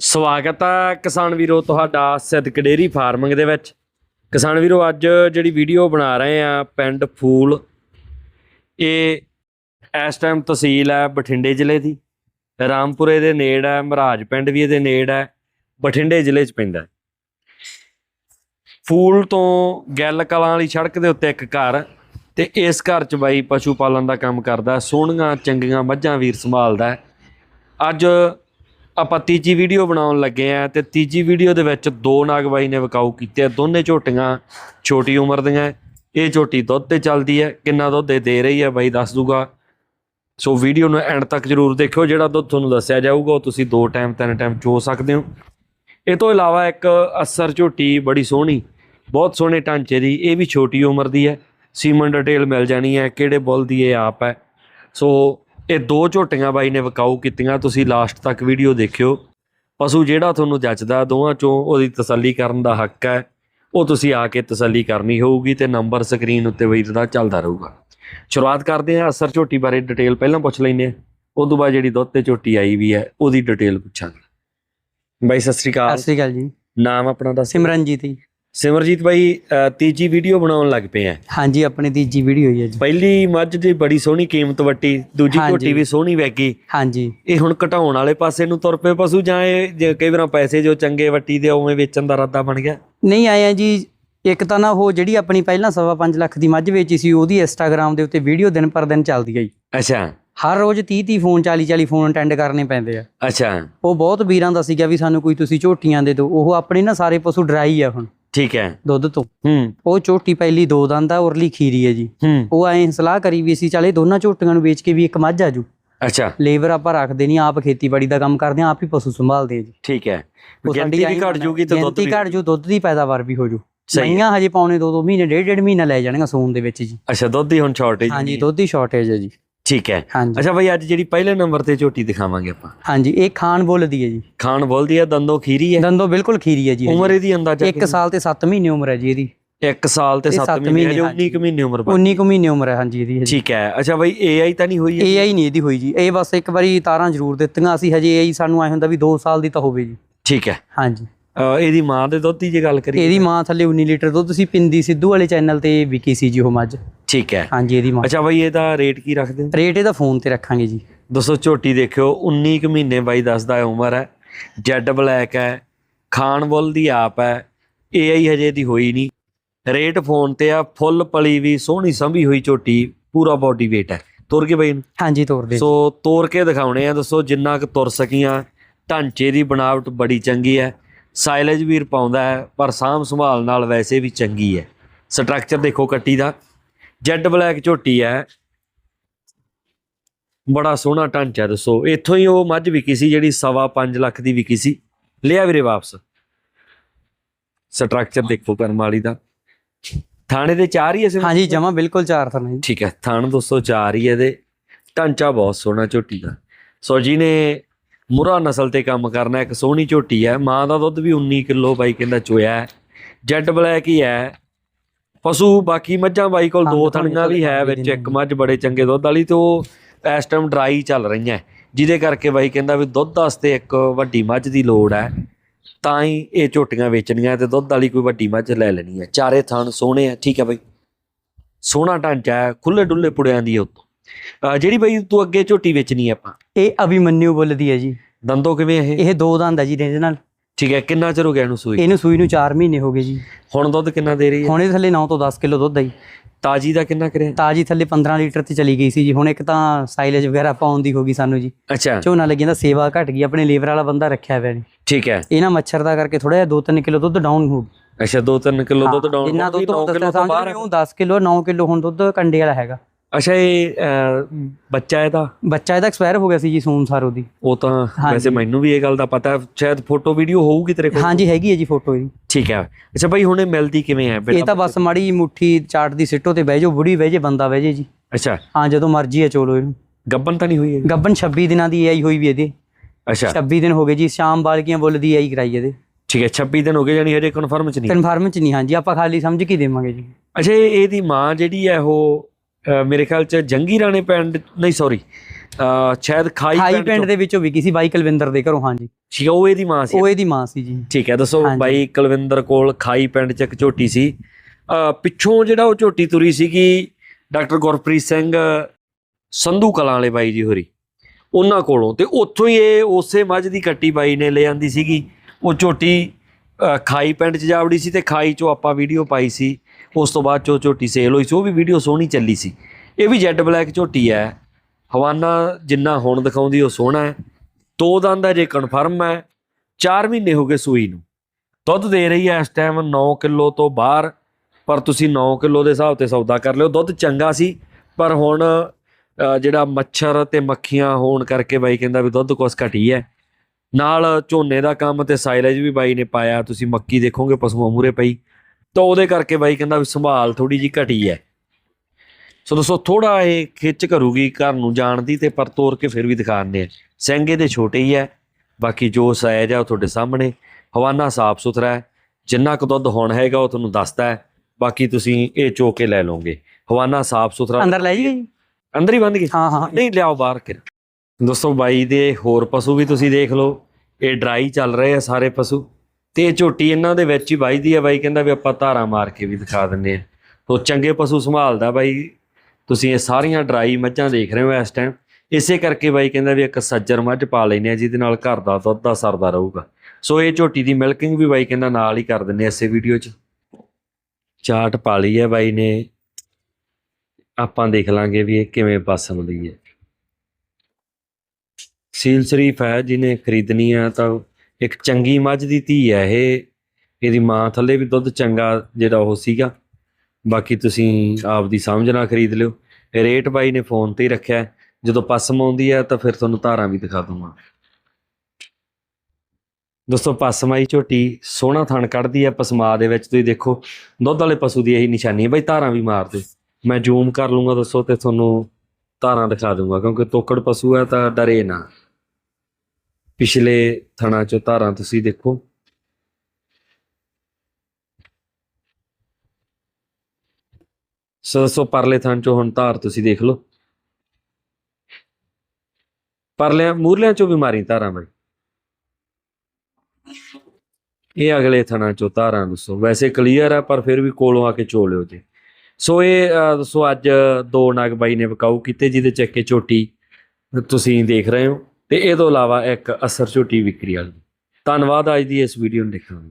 ਸਵਾਗਤ ਹੈ ਕਿਸਾਨ ਵੀਰੋ ਤੁਹਾਡਾ ਸਿੱਧਕ ਡੇਰੀ ਫਾਰਮਿੰਗ ਦੇ ਵਿੱਚ। ਕਿਸਾਨ ਵੀਰੋ, ਅੱਜ ਜਿਹੜੀ ਵੀਡੀਓ ਬਣਾ ਰਹੇ ਆ ਪਿੰਡ ਫੂਲ, ਇਹ ਇਸ ਟਾਈਮ ਤਹਿਸੀਲ ਹੈ ਬਠਿੰਡੇ ਜ਼ਿਲ੍ਹੇ ਦੀ। ਰਾਮਪੁਰੇ ਦੇ ਨੇੜ ਹੈ, ਮਹਾਰਾਜ ਪਿੰਡ ਵੀ ਇਹਦੇ ਨੇੜ ਹੈ, ਬਠਿੰਡੇ ਜ਼ਿਲ੍ਹੇ 'ਚ ਪੈਂਦਾ ਫੂਲ ਤੋਂ ਗੱਲ ਕਲਾਂ ਵਾਲੀ ਸੜਕ ਦੇ ਉੱਤੇ ਇੱਕ ਘਰ, ਤੇ ਇਸ ਘਰ 'ਚ ਬਾਈ ਪਸ਼ੂ ਪਾਲਣ ਦਾ ਕੰਮ ਕਰਦਾ, ਸੋਹਣੀਆਂ ਚੰਗੀਆਂ ਮੱਝਾਂ ਵੀਰ ਸੰਭਾਲਦਾ ਅੱਜ ਆਪਾਂ ਤੀਜੀ ਵੀਡੀਓ ਬਣਾਉਣ ਲੱਗੇ ਆ ਤੇ ਤੀਜੀ ਵੀਡੀਓ ਦੇ ਵਿੱਚ ਦੋ ਨਾਗ ਬਾਈ ਨੇ ਵਿਕਾਊ ਕੀਤੇ ਆ। ਦੋਨੇ ਝੋਟੀਆਂ ਛੋਟੀ ਉਮਰ ਦੀਆਂ ਇਹ ਝੋਟੀ ਦੁੱਧ ਤੇ ਚੱਲਦੀ ਹੈ ਕਿੰਨਾ ਦੁੱਧ ਇਹ ਦੇ ਰਹੀ ਹੈ ਬਾਈ ਦੱਸ ਦੂਗਾ। ਸੋ ਵੀਡੀਓ ਨੂੰ ਐਂਡ ਤੱਕ ਜਰੂਰ ਦੇਖਿਓ। ਜਿਹੜਾ ਦੁੱਧ ਤੁਹਾਨੂੰ ਦੱਸਿਆ ਜਾਊਗਾ, ਉਹ ਤੁਸੀਂ ਦੋ ਟਾਈਮ ਤਿੰਨ ਟਾਈਮ ਚੋ ਸਕਦੇ ਹੋ। ਇਹ ਤੋਂ ਇਲਾਵਾ ਇੱਕ ਅਸਰ ਝੋਟੀ ਬੜੀ ਸੋਹਣੀ, ਬਹੁਤ ਸੋਹਣੇ ਢਾਂਚੇ ਦੀ, ਇਹ ਵੀ ਛੋਟੀ ਉਮਰ ਦੀ ਹੈ ਸੀਮਨ ਡਿਟੇਲ ਮਿਲ ਜਾਣੀ ਹੈ ਕਿਹੜੇ ਬੁੱਲ ਦੀ ਇਹ ਆਪ ਹੈ ਸੋ ਇਹ ਦੋ ਝੋਟੀਆਂ ਬਾਈ ਨੇ ਵਿਕਾਊ ਕੀਤੀਆਂ ਤੁਸੀਂ ਲਾਸਟ ਤੱਕ ਵੀਡੀਓ ਦੇਖਿਓ। ਪਸ਼ੂ ਜਿਹੜਾ ਤੁਹਾਨੂੰ ਜੱਜਦਾ ਦੋਵਾਂ ਚੋਂ ਉਹਦੀ ਤਸੱਲੀ ਕਰਨ ਦਾ ਹੱਕ ਹੈ। ਉਹ ਤੁਸੀਂ ਆ ਕੇ ਤਸੱਲੀ ਕਰਨੀ ਹੋਊਗੀ ਤੇ ਨੰਬਰ ਸਕਰੀਨ ਉੱਤੇ ਵੀਰ ਦਾ ਚੱਲਦਾ ਰਹੂਗਾ। ਸ਼ੁਰੂਆਤ ਕਰਦੇ ਹਾਂ ਅਸਰ ਝੋਟੀ ਬਾਰੇ ਡਿਟੇਲ ਪਹਿਲਾਂ ਪੁੱਛ ਲੈਂਦੇ ਹਾਂ। ਉਸ ਤੋਂ ਬਾਅਦ ਜਿਹੜੀ ਦੁੱਧ ਤੇ ਝੋਟੀ ਆਈ ਵੀ ਹੈ ਉਹਦੀ ਡਿਟੇਲ ਪੁੱਛਾਂਗੇ। ਬਾਈ ਸਤਿ ਸ੍ਰੀ ਅਕਾਲ। ਸਤਿ ਸ੍ਰੀ ਅਕਾਲ ਜੀ। ਨਾਮ ਆਪਣਾ ਦੱਸ ਸਿਮਰਨਜੀਤ ਜੀ। ਸਿਮਰਜੀਤ ਬਾਈ ਅ, ਤੀਜੀ ਵੀਡੀਓ ਬਣਾਉਣ ਲੱਗ ਪਏ ਆ। ਹਾਂਜੀ ਆਪਣੀ ਤੀਜੀ ਵੀਡੀਓ ਹੋਈ ਹੈ ਜੀ। ਪਹਿਲੀ ਮੱਝ ਦੀ ਬੜੀ ਸੋਹਣੀ ਕੀਮਤ ਵੱਟੀ ਦੂਜੀ ਹਾਂਜੀ। ਝੋਟੀ ਵੀ ਸੋਹਣੀ ਵੈਗੀ। ਹਾਂਜੀ। ਇਹ ਹੁਣ ਘਟਾਉਣ ਵਾਲੇ ਪਾਸੇ ਨੂੰ ਤੁਰ ਪਏ ਪਸ਼ੂ ਜਾਂ ਇਹ ਜੇ ਕਈ ਵਾਰਾਂ ਪੈਸੇ ਜੋ ਚੰਗੇ ਵੱਟੀ ਦੇ ਉਵੇਂ ਵੇਚਣ ਦਾ ਇਰਾਦਾ ਬਣ ਗਿਆ? ਨਹੀਂ ਆਏ ਆ ਜੀ ਇੱਕ ਤਾਂ ਨਾ ਉਹ ਜਿਹੜੀ ਆਪਣੀ ਪਹਿਲਾਂ ਸਵਾ ਪੰਜ ਲੱਖ ਦੀ ਮੱਝ ਵੇਚੀ ਸੀ ਉਹਦੀ ਇੰਸਟਾਗ੍ਰam ਦੇ ਉੱਤੇ ਵੀਡੀਓ ਦਿਨ ਪਰ ਦਿਨ ਚੱਲਦੀ ਹੈ ਜੀ। ਅੱਛਾ। ਹਰ ਰੋਜ਼ 30 30 ਫੋਨ 40 40 ਫੋਨ ਅਟੈਂਡ ਕਰਨੇ ਪੈਂਦੇ ਆ। ਅੱਛਾ। ਉਹ ਬਹੁਤ ਵੀਰਾਂ ਦਾ ਸੀਗਾ ਵੀ ਸਾਨੂੰ ਕੋਈ ਤੁਸੀਂ ਝੋਟੀਆਂ ਦੇ ਦਿਓ ਉਹ ਆਪਣੇ ਨਾ ਸਾਰੇ ਪਸ਼ੂ ਡਰਾਈ ਆ ਹੁਣ। ਠੀਕ ਹੈ। ਦੁੱਧ ਤੋਂ। ਹੂੰ। ਉਹ ਝੋਟੀ ਪਹਿਲੀ ਦੋ ਦੰਦ ਆ ਉਰਲੀ ਖੀਰੀ ਹੈ ਜੀ। ਹੂੰ। ਉਹ ਐਂ ਸਲਾਹ ਕਰੀ ਵੀ ਅਸੀਂ ਚਾਲੇ ਦੋਨਾਂ ਝੋਟੀਆਂ ਨੂੰ ਵੇਚ ਕੇ ਵੀ ਇੱਕ ਮੱਝ ਆ ਜੂ। ਅੱਛਾ। ਲੇਬਰ ਆਪਾਂ ਰੱਖਦੇ ਨਹੀਂ ਆਪ ਖੇਤੀਬਾੜੀ ਦਾ ਕੰਮ ਕਰਦੇ ਆ ਆਪ ਹੀ ਪਸ਼ੂ ਸੰਭਾਲਦੇ ਆ ਜੀ। ਠੀਕ ਹੈ। ਗਿਣਤੀ ਵੀ ਘਟ ਜੂਗੀ ਤੇ ਦੁੱਧ ਵੀ। ਘਟ ਜੂ ਦੁੱਧ ਦੀ ਪੈਦਾਵਾਰ ਵੀ ਹੋ ਜੂ। ਮਈਆਂ ਹਜੇ ਦੋ ਦੋ ਮਹੀਨੇ ਡੇਢ ਡੇਢ ਮਹੀਨਾ ਲੈ ਜਾਣਗੀਆਂ ਸੂਨ ਦੇ ਵਿੱਚ ਜੀ। ਅੱਛਾ ਦੁੱਧ ਦੀ ਹੁਣ ਸ਼ਾਰਟੇਜ ਹਾਂਜੀ ਦੁੱਧ ਦੀ ਸ਼ਾਰਟੇਜ ਹੈ ਜੀ। ਠੀਕ ਹੈ। ਹਾਂਜੀ। ਅੱਛਾ ਬਾਈ ਅੱਜ ਜਿਹੜੀ ਪਹਿਲੇ ਨੰਬਰ ਤੇ ਝੋਟੀ ਦਿਖਾਵਾਂਗੇ ਆਪਾਂ। ਹਾਂਜੀ ਇਹ ਖਾਨ ਬੋਲਦੀ ਹੈ ਜੀ। ਖਾਨ ਬੋਲਦੀ ਹੈ ਦੰਦੋਂ ਖੀਰੀ ਹੈ। ਦੰਦੋ ਬਿਲਕੁਲ ਖੀਰੀ ਹੈ ਜੀ ਉਮਰ ਇਹਦੀ ਅੰਦਾਜ਼ਾ 1 ਸਾਲ ਤੇ 7 ਮਹੀਨੇ ਉਮਰ ਹੈ ਜੀ ਇਹਦੀ। 1 ਸਾਲ ਤੇ ਇਹ 7 ਸੱਤ ਮਹੀਨੇ ਜੋ ਹਾਂਜੀ। 19 ਕੁ ਮਹੀਨੇ ਉਮਰ ਬਾ 19 ਕੁ ਮਹੀਨੇ ਉਮਰ ਹੈ ਹਾਂਜੀ ਇਹਦੀ ਠੀਕ ਹੈ। ਅੱਛਾ ਬਾਈ ਏਆਈ ਤਾਂ ਨਹੀਂ ਹੋਈ ਏਆਈ ਨਹੀਂ ਇਹਦੀ ਹੋਈ ਜੀ। ਇਹ ਬਸ ਇੱਕ ਵਾਰੀ ਤਾਰਾਂ ਜ਼ਰੂਰ ਦਿੱਤੀਆਂ। ਅਸੀਂ ਹਜੇ ਏਆਈ ਸਾਨੂੰ ਆਏ ਹੁੰਦਾ ਵੀ 2 ਸਾਲ ਦੀ ਤਾਂ ਹੋਵੇ ਜੀ। ਠੀਕ ਹੈ। ਹਾਂਜੀ। ਇਹਦੀ ਮਾਂ ਦੇ ਦੁੱਧ ਦੀ ਜੇ ਗੱਲ ਕਰੀਏ ਇਹਦੀ ਮਾਂ ਥੱਲੇ 19 ਲੀਟਰ ਦੁੱਧ ਸੀ ਪਿੰਦੀ ਸਿੱਧੂ ਵਾਲੇ ਚੈਨਲ ਤੇ ਵਿਕੀ ਸੀ ਜੀ ਉਹ ਮੱਝ। ਠੀਕ ਹੈ। ਹਾਂਜੀ ਇਹਦੀ ਮਾਂ। ਅੱਛਾ ਬਾਈ ਇਹਦਾ ਰੇਟ ਕੀ ਰੱਖਦੇ ਹੋ? ਰੇਟ ਇਹਦਾ ਫੋਨ ਤੇ ਰੱਖਾਂਗੇ ਜੀ। ਦੋਸਤੋ ਝੋਟੀ ਦੇਖਿਓ 19 ਕੁ ਮਹੀਨੇ ਬਾਈ ਦੱਸਦਾ ਉਮਰ ਹੈ ਜੈਡ ਬਲੈਕ ਹੈ ਖਾਨ ਬੁੱਲ ਦੀ ਆਪ ਹੈ ਏਆਈ ਹਜੇ ਦੀ ਹੋਈ ਨਹੀਂ। ਰੇਟ ਫੋਨ ਤੇ ਆ ਫੁੱਲ ਪਲੀ ਵੀ ਸੋਹਣੀ ਸੰਭੀ ਹੋਈ ਝੋਟੀ ਪੂਰਾ ਬਾਡੀ weight ਹੈ। ਤੁਰ ਕੇ ਬਾਈ। ਹਾਂਜੀ ਤੋਰ ਦੇ ਸੋ ਤੋੜ ਕੇ ਦਿਖਾਉਣੇ ਆ ਦੱਸੋ ਜਿੰਨਾ ਕੁ ਤੁਰ ਸਕੀਆਂ ਢਾਂਚੇ ਦੀ ਬਣਾਵਟ ਬੜੀ ਚੰਗੀ ਹੈ। ਸਾਈਲੇਜ ਵੀਰ ਪਾਉਂਦਾ ਹੈ ਪਰ ਸਾਂਭ ਸੰਭਾਲ ਨਾਲ ਵੈਸੇ ਵੀ ਚੰਗੀ ਹੈ। ਸਟਰਕਚਰ ਦੇਖੋ ਕੱਟੀ ਦਾ। ਜੈਡ ਬਲੈਕ ਝੋਟੀ ਹੈ। ਬੜਾ ਸੋਹਣਾ ਢਾਂਚਾ ਦੱਸੋ। ਇੱਥੋਂ ਹੀ ਉਹ ਮੱਝ ਵਿਕੀ ਸੀ ਜਿਹੜੀ ਸਵਾ ਪੰਜ ਲੱਖ ਦੀ ਵਿਕੀ ਸੀ। ਲਿਆ ਵੀਰੇ ਵਾਪਸ। ਸਟਰਕਚਰ ਦੇਖੋ ਕਰਮ ਵਾਲੀ ਦਾ। ਥਾਣੇ ਦੇ ਚਾਰ ਹੀ ਐਸੇ ਹਾਂਜੀ ਜਮਾ ਬਿਲਕੁਲ ਚਾਰ ਥਾਂ ਜੀ। ਠੀਕ ਹੈ ਥਣ 204 ਹੀ ਇਹਦੇ। ਢਾਂਚਾ ਬਹੁਤ ਸੋਹਣਾ ਝੋਟੀ ਦਾ। ਸੋ ਜਿਹਨੇ ਮੁਰਾ ਨਸਲ ਤੇ ਕੰਮ ਕਰਨਾ ਇੱਕ ਸੋਹਣੀ ਝੋਟੀ ਹੈ। ਮਾਂ ਦਾ ਦੁੱਧ ਵੀ 19 ਕਿਲੋ ਬਾਈ ਕਹਿੰਦਾ ਚੋਇਆ ਹੈ। ਜੈਡ ਬਲੈਕ ਹੀ ਹੈ। ਪਸ਼ੂ ਬਾਕੀ ਮੱਝਾਂ ਬਾਈ ਕੋਲ ਦੋ ਥਣੀਆਂ ਵੀ ਹੈ ਵਿੱਚ ਇੱਕ ਮੱਝ ਬੜੇ ਚੰਗੇ ਦੁੱਧ ਵਾਲੀ ਤੇ ਉਹ ਇਸ ਟਾਈਮ ਡਰਾਈ ਚੱਲ ਰਹੀਆਂ ਜਿਹਦੇ ਕਰਕੇ ਬਾਈ ਕਹਿੰਦਾ ਵੀ ਦੁੱਧ ਵਾਸਤੇ ਇੱਕ ਵੱਡੀ ਮੱਝ ਦੀ ਲੋੜ ਹੈ। ਤਾਂ ਹੀ ਇਹ ਝੋਟੀਆਂ ਵੇਚਣੀਆਂ ਤੇ ਦੁੱਧ ਵਾਲੀ ਕੋਈ ਵੱਡੀ ਮੱਝ ਲੈ ਲੈਣੀ ਹੈ। ਚਾਰੇ ਥਣ ਸੋਹਣੇ ਆ ਠੀਕ ਹੈ ਬਾਈ। ਸੋਹਣਾ ਢਾਂਚਾ ਹੈ ਖੁੱਲੇ ਡੁੱਲੇ ਪੁੜਿਆਂ ਦੀ ਉੱਤੋਂ। ਅਹ ਜਿਹੜੀ ਬਈ ਤੂੰ ਅੱਗੇ ਝੋਟੀ ਵੇਚਣੀ ਹੈ ਆਪਾਂ। ਇਹ ਅਭਿਮਨਿਊ ਬੋਲਦੀ ਹੈ ਜੀ। ਦੰਦੋ ਕਿਵੇਂ ਇਹ? ਇਹ ਦੋ ਦੰਦ ਹੈ ਜੀ ਇਹਦੇ ਨਾਲ। ਠੀਕ ਹੈ ਕਿੰਨਾ ਚਿਰ ਹੋ ਗਿਆ ਇਹਨੂੰ ਸੂਈ? ਇਹਨੂੰ ਸੂਈ ਨੂੰ 4 ਮਹੀਨੇ ਹੋ ਗਏ ਜੀ। ਹੁਣ ਦੁੱਧ ਕਿੰਨਾ ਦੇ ਰਹੀ ਹੈ? ਹੁਣ ਇਹ ਥੱਲੇ 9 ਤੋਂ 10 ਕਿਲੋ ਦੁੱਧ ਹੈ ਜੀ। ਤਾਜੀ ਦਾ ਕਿੰਨਾ ਕਰਿਆ? ਤਾਜੀ ਥੱਲੇ 15 ਲੀਟਰ ਤੇ ਚਲੀ ਗਈ ਸੀ ਜੀ। ਹੁਣ ਇੱਕ ਤਾਂ ਸਾਈਲੇਜ ਵਗੈਰਾ ਪਾਉਣ ਦੀ ਹੋ ਗਈ ਸਾਨੂੰ ਜੀ। ਅੱਛਾ। ਝੋਨਾ ਲੱਗੀ ਜਾਂਦਾ ਸੇਵਾ ਘਟ ਗਈ ਆਪਣੇ ਲੇਬਰ ਵਾਲਾ ਬੰਦਾ ਰੱਖਿਆ ਹੋਇਆ ਜੀ। ਠੀਕ ਹੈ। ਇਹਨਾਂ ਮੱਛਰ ਦਾ ਕਰਕੇ ਥੋੜਾ ਜਿਹਾ 2-3 ਕਿਲੋ ਦੁੱਧ ਡਾਊਨ ਹੋ ਗਿਆ ਅੱਛਾ 2-3 ਕਿਲੋ ਦੁੱਧ ਡਾਉਣ ਇੰਨਾ ਦੁੱਧ ਦੱਸਿਆ ਤੋਂ ਸਮਝ ਲਿਓ 10 ਕਿਲੋ 9 ਕਿਲੋ ਹੁਣ ਦੁੱਧ ਕੰਡੇ ਵਾਲਾ ਹੈਗਾ। ਅੱਛਾ ਇਹ ਅਹ, ਬੱਚਾ ਇਹਦਾ? ਬੱਚਾ ਇਹਦਾ ਐਕਸਪਾਇਰ ਹੋ ਗਿਆ ਸੀ ਜੀ ਸੂਨ ਸਾਰ ਉਹਦੀ। ਉਹ ਤਾਂ ਹਾਂਜੀ। ਵੈਸੇ ਮੈਨੂੰ ਵੀ ਇਹ ਗੱਲ ਦਾ ਪਤਾ ਹੈ, ਸ਼ਾਇਦ ਫੋਟੋ ਵੀਡੀਓ ਹੋਊਗੀ ਤੇਰੇ ਕੋਲ? ਹਾਂਜੀ ਹੈਗੀ ਹੈ ਜੀ ਫੋਟੋ ਇਹਦੀ। ਠੀਕ ਹੈ। ਅੱਛਾ ਭਾਈ ਹੁਣ ਇਹ ਮਿਲਦੀ ਕਿਵੇਂ ਹੈ? ਇਹ ਤਾਂ ਬਸ ਮਾੜੀ ਮੁੱਠੀ ਚਾਟ ਦੀ ਸਿੱਟੋ ਤੇ ਬਹਿ ਜਾਓ ਬੁੜੀ ਬਹਿ ਜੇ ਬੰਦਾ ਬਹਿ ਜੇ ਜੀ। ਅੱਛਾ। ਹਾਂ ਜਦੋਂ ਮਰਜ਼ੀ ਹੈ ਚੋਲੋ ਇਹਨੂੰ। ਗੱਬਨ ਤਾਂ ਨਹੀਂ ਹੋਈ ਇਹ ਗੱਬਨ 26 ਦਿਨਾਂ ਦੀ ਆਈ ਹੋਈ ਵੀ ਇਹਦੇ। ਅੱਛਾ। 26 ਦਿਨ ਹੋ ਗਏ ਜੀ ਸ਼ਾਮ ਬਾਲਕੀਆਂ ਬੁੱਲ ਦੀ ਆਈ ਕਰਾਈ ਇਹਦੇ। ਠੀਕ ਹੈ 26 ਦਿਨ ਹੋ ਗਏ ਜਾਨੀ ਹਜੇ ਕਨਫਰਮ ਚ ਨਹੀਂ? ਕਨਫਰਮ ਚ ਨਹੀਂ ਹਾਂਜੀ ਆਪਾਂ ਖਾਲੀ ਸਮਝ ਕੇ ਦੇਵਾਂਗੇ ਜੀ। ਅੱਛਾ ਇਹ- ਇਹਦੀ ਮਾਂ ਜਿਹੜੀ ਹੈ ਉਹ ਮੇਰੇ ਖਿਆਲ ਚ ਜੰਗੀ ਰਾਣੇ ਪਿੰਡ ਨਹੀਂ ਸੌਰੀ ਸ਼ਾਇਦ ਖਾਈ ਪਿੰਡ ਦੇ ਵਿੱਚੋਂ ਵਿਕੀ ਸੀ ਬਾਈ ਕੁਲਵਿੰਦਰ ਦੇ ਘਰੋਂ ਹਾਂਜੀ। ਠੀਕ ਆ ਉਹ ਇਹਦੀ ਮਾਂ ਸੀ। ਉਹ ਇਹਦੀ ਮਾਂ ਸੀ ਜੀ। ਠੀਕ ਹੈ ਦੱਸੋ। ਬਾਈ ਕੁਲਵਿੰਦਰ ਕੋਲ ਖਾਈ ਪਿੰਡ ਚ ਇੱਕ ਝੋਟੀ ਸੀ। ਪਿੱਛੋਂ ਜਿਹੜਾ ਉਹ ਝੋਟੀ ਤੁਰੀ ਸੀਗੀ ਡਾਕਟਰ ਗੁਰਪ੍ਰੀਤ ਸਿੰਘ ਸੰਧੂ ਕਲਾਂ ਵਾਲੇ ਬਾਈ ਜੀ ਹੋਰੀ ਉਹਨਾਂ ਕੋਲੋਂ। ਤੇ ਉੱਥੋਂ ਹੀ ਇਹ ਉਸੇ ਮੱਝ ਦੀ ਕੱਟੀ ਬਾਈ ਨੇ ਲੈ ਆਂਦੀ ਸੀਗੀ। ਉਹ ਝੋਟੀ ਖਾਈ ਪਿੰਡ ਚ ਜਾਵੜੀ ਸੀ ਤੇ ਖਾਈ ਚੋਂ ਆਪਾਂ ਵੀਡੀਓ ਪਾਈ ਸੀ। ਉਸ ਤੋਂ ਬਾਅਦ ਚੋ ਝੋਟੀ ਸੇਲ ਹੋਈ ਸੀ, ਉਹ ਵੀ ਵੀਡੀਓ ਸੋਹਣੀ ਚੱਲੀ ਸੀ। ਇਹ ਵੀ ਜੈਡ ਬਲੈਕ ਝੋਟੀ ਹੈ। ਹਵਾਨਾ ਜਿੰਨਾ ਹੁਣ ਦਿਖਾਉਂਦੀ, ਉਹ ਸੋਹਣਾ ਹੈ। ਦੋ ਦੰਦ ਹੈ ਜੇ ਕਨਫਰਮ ਹੈ 4 ਮਹੀਨੇ ਹੋ ਗਏ ਸੂਈ ਨੂੰ। ਦੁੱਧ ਦੇ ਰਹੀ ਹੈ ਇਸ ਟਾਈਮ 9 ਕਿਲੋ ਤੋਂ ਬਾਹਰ, ਪਰ ਤੁਸੀਂ 9 ਕਿਲੋ ਦੇ ਹਿਸਾਬ ਤੇ ਸੌਦਾ ਕਰ ਲਿਓ। ਦੁੱਧ ਚੰਗਾ ਸੀ, ਪਰ ਹੁਣ ਜਿਹੜਾ ਮੱਛਰ ਤੇ ਮੱਖੀਆਂ ਹੋਣ ਕਰਕੇ ਬਾਈ ਕਹਿੰਦਾ ਵੀ ਦੁੱਧ ਕੁਛ ਘਟੀ ਹੈ। ਨਾਲ ਝੋਨੇ ਦਾ ਕੰਮ ਤੇ ਸਾਈਲੇਜ ਵੀ ਬਾਈ ਨੇ ਪਾਇਆ। ਤੁਸੀਂ ਮੱਕੀ ਦੇਖੋਗੇ, ਪਸ਼ੂਆਂ ਮੂਰੇ ਪਈ। ਤਾਂ ਉਹਦੇ ਕਰਕੇ ਬਾਈ ਕਹਿੰਦਾ ਵੀ ਸੰਭਾਲ ਥੋੜੀ ਜੀ ਘਟੀ ਹੈ। ਸੋ ਦੋਸਤੋ ਥੋੜਾ ਇਹ ਖਿੱਚ ਕਰੂਗੀ ਘਰ ਨੂੰ ਜਾਣ ਦੀ ਤੇ ਪਰ ਤੋਰ ਕੇ ਫਿਰ ਵੀ ਦਿਖਾਉਂਦੇ ਆ ਸਿੰਘੇ ਦੇ ਛੋਟੇ ਹੀ ਹੈ ਬਾਕੀ ਜੋ ਸਾਇਜ ਹੈ ਉਹ ਤੁਹਾਡੇ ਸਾਹਮਣੇ। ਹਵਾਨਾ ਸਾਫ਼ ਸੁਥਰਾ ਹੈ ਜਿੰਨਾ ਕੁ ਦੁੱਧ ਹੁਣ ਹੈਗਾ ਉਹ ਤੁਹਾਨੂੰ ਦੱਸਦਾ ਹੈ ਬਾਕੀ ਤੁਸੀਂ ਇਹ ਚੋ ਕੇ ਲੈ ਲਓਗੇ। ਹਵਾਨਾ ਸਾਫ਼ ਸੁਥਰਾ ਅੰਦਰ ਲੈ ਜੀ? ਅੰਦਰ ਹੀ ਬੰਦ ਗਏ ਹਾਂ ਹਾਂ। ਨਹੀਂ ਲਿਆਓ ਬਾਹਰ ਕੇ ਦੋਸਤੋ ਬਾਈ ਦੇ ਹੋਰ ਪਸ਼ੂ ਵੀ ਤੁਸੀਂ ਦੇਖ ਲਓ। ਇਹ ਡਰਾਈ ਚੱਲ ਰਹੇ ਆ ਸਾਰੇ ਪਸ਼ੂ। ਤੇ ਇਹ ਝੋਟੀ ਇਹਨਾਂ ਦੇ ਵਿੱਚ ਹੀ ਬਾਈ ਦੀ ਆ ਬਾਈ, ਕਹਿੰਦਾ ਵੀ ਆਪਾਂ ਧਾਰਾਂ ਮਾਰ ਕੇ ਵੀ ਦਿਖਾ ਦਿੰਦੇ ਆ। ਤੋ ਚੰਗੇ ਪਸ਼ੂ ਸੰਭਾਲਦਾ ਬਾਈ। ਤੁਸੀਂ ਇਹ ਸਾਰੀਆਂ ਡਰਾਈ ਮੱਝਾਂ ਦੇਖ ਰਹੇ ਹੋ ਇਸ ਟਾਈਮ ਇਸੇ ਕਰਕੇ ਬਾਈ ਕਹਿੰਦਾ ਵੀ ਇੱਕ ਸੱਜਰ ਮੱਝ ਪਾ ਲੈਨੇ ਆ, ਜਿਹਦੇ ਨਾਲ ਘਰ ਦਾ ਦੁੱਧ ਦਾ ਸਰਦਾ ਰਹੂਗਾ। ਸੋ ਇਹ ਝੋਟੀ ਦੀ ਮਿਲਕਿੰਗ ਵੀ ਬਾਈ ਕਹਿੰਦਾ ਨਾਲ ਹੀ ਕਰ ਦਿੰਨੇ ਇਸੇ ਵੀਡੀਓ 'ਚ। ਚਾਟ ਪਾ ਲਈ ਹੈ ਬਾਈ ਨੇ। ਆਪਾਂ ਦੇਖ ਲਾਂਗੇ ਵੀ ਇਹ ਕਿਵੇਂ ਪਸੰਦ ਦੀ ਹੈ। ਸੀਲ ਸ਼ਰੀਫ ਹੈ, ਜਿਹਨੇ ਖਰੀਦਣੀ ਆ ਤਾਂ ਇੱਕ ਚੰਗੀ ਮੱਝ ਦੀ ਧੀ ਹੈ ਇਹ, ਇਹਦੀ ਮਾਂ ਥੱਲੇ ਵੀ ਦੁੱਧ ਚੰਗਾ ਜਿਹੜਾ ਉਹ ਸੀਗਾ। ਬਾਕੀ ਤੁਸੀਂ ਆਪ ਦੀ ਸਮਝ ਨਾਲ ਖਰੀਦ ਲਿਓ। ਰੇਟ ਬਾਈ ਨੇ ਫੋਨ ਤੇ ਹੀ ਰੱਖਿਆ। ਜਦੋਂ ਪਸਮ ਆਉਂਦੀ ਹੈ ਤਾਂ ਫਿਰ ਤੁਹਾਨੂੰ ਧਾਰਾਂ ਵੀ ਦਿਖਾ ਦੂੰਗਾ ਦੋਸਤੋ ਪਸਮਾਈ ਝੋਟੀ ਸੋਹਣਾ ਥਣ ਕੱਢਦੀ ਹੈ ਪਸਮਾ ਦੇ ਵਿੱਚ। ਤੁਸੀਂ ਦੇਖੋ, ਦੁੱਧ ਵਾਲੇ ਪਸ਼ੂ ਦੀ ਇਹੀ ਨਿਸ਼ਾਨੀ ਹੈ, ਬਾਈ ਧਾਰਾਂ ਵੀ ਮਾਰਦੇ ਮੈਂ ਜ਼ੂਮ ਕਰ ਲੂੰਗਾ ਦੱਸੋ ਤੇ ਤੁਹਾਨੂੰ ਧਾਰਾਂ ਦਿਖਾ ਦੂੰਗਾ ਕਿਉਂਕਿ ਤੋਕੜ ਪਸ਼ੂ ਹੈ ਤਾਂ ਡਰੇ ਨਾ। ਪਿਛਲੇ ਥਣਾ ਚੋਂ ਧਾਰਾਂ ਤੁਸੀਂ ਦੇਖੋ। ਸੋ ਸੋ ਪਰਲੇ ਥਣ ਚੋਂ ਹੁਣ ਧਾਰ ਤੁਸੀਂ ਦੇਖ ਲਓ। ਪਰਲਿਆਂ, ਮੂਰਲਿਆਂ ਚੋਂ ਵੀ ਮਾਰੀ ਧਾਰਾਂ ਬਈ ਇਹ ਅਗਲੇ ਥਣਾ ਚੋਂ ਧਾਰਾਂ ਦੱਸੋ। ਵੈਸੇ ਕਲੀਅਰ ਆ, ਪਰ ਫਿਰ ਵੀ ਕੋਲੋਂ ਆ ਕੇ ਚੋ ਲਿਓ ਜੀ। ਸੋ ਇਹ ਦੱਸੋ ਅੱਜ ਦੋ ਨਗ ਬਾਈ ਨੇ ਵਿਕਾਊ ਕੀਤੇ, ਜਿਹਦੇ ਚ ਇੱਕ ਇਹ ਝੋਟੀ ਤੁਸੀਂ ਦੇਖ ਰਹੇ ਹੋ। ਤੇ ਇਹ ਤੋਂ ਇਲਾਵਾ ਇੱਕ ਅਸਰ ਝੋਟੀ ਵਿਕਰੀ ਵਾਲੀ। ਧੰਨਵਾਦ, ਅੱਜ ਦੀ ਇਸ ਵੀਡੀਓ ਨੂੰ ਦੇਖਣ ਲਈ।